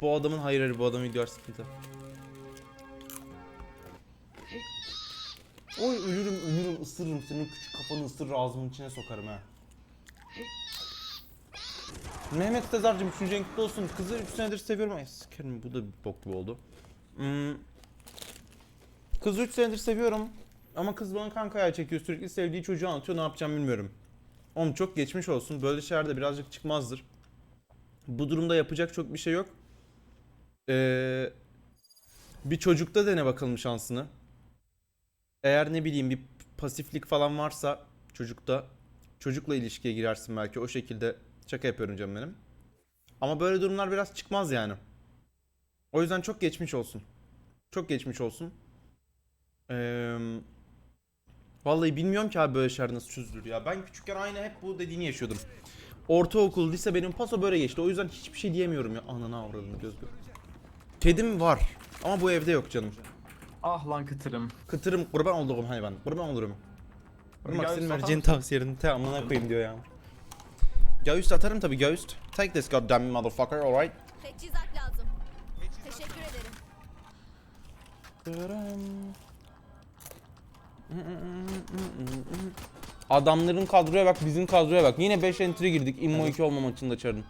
Bu adamın hayır hayır bu adamın video sıkıntı. Oy ölürüm ölürüm ısırırım senin küçük kafanı ısırır ağzımın içine sokarım ha. Mehmet Tezarcım üçüncü renkli olsun. Kızı 3 senedir seviyorum. Ay sikerim bu da bir bok gibi oldu. Hmm. Kızı 3 senedir seviyorum. Ama kız bana kankaya çekiyor. Sürekli sevdiği çocuğu anlatıyor. Ne yapacağım bilmiyorum. Oğlum çok geçmiş olsun. Böyle şeyler de birazcık çıkmazdır. Bu durumda yapacak çok bir şey yok. Ee, bir çocukta dene bakalım şansını. Eğer ne bileyim bir pasiflik falan varsa çocukta çocukla ilişkiye girersin belki o şekilde şaka yapıyorum canım benim. Ama böyle durumlar biraz çıkmaz yani. O yüzden çok geçmiş olsun. Çok geçmiş olsun. Ee, vallahi bilmiyorum ki abi böyle şeyler nasıl çözülür ya. Ben küçükken aynı hep bu dediğini yaşıyordum. Ortaokul, lise benim paso böyle geçti. O yüzden hiçbir şey diyemiyorum ya. Anana avradım göz göz. Kedim var. Ama bu evde yok canım. Ah lan kıtırım. Kıtırım kurban olduğum hayvan. Kurban olurum. Kurban senin vereceğin tavsiyelerini te amına koyayım diyor ya. Göğüs atarım tabii göğüs. Take this goddamn motherfucker alright. Teçhizat lazım. Teşekkür ederim. Adamların kadroya bak bizim kadroya bak. Yine 5 entry girdik. Immo 2 olmamak için de çarın.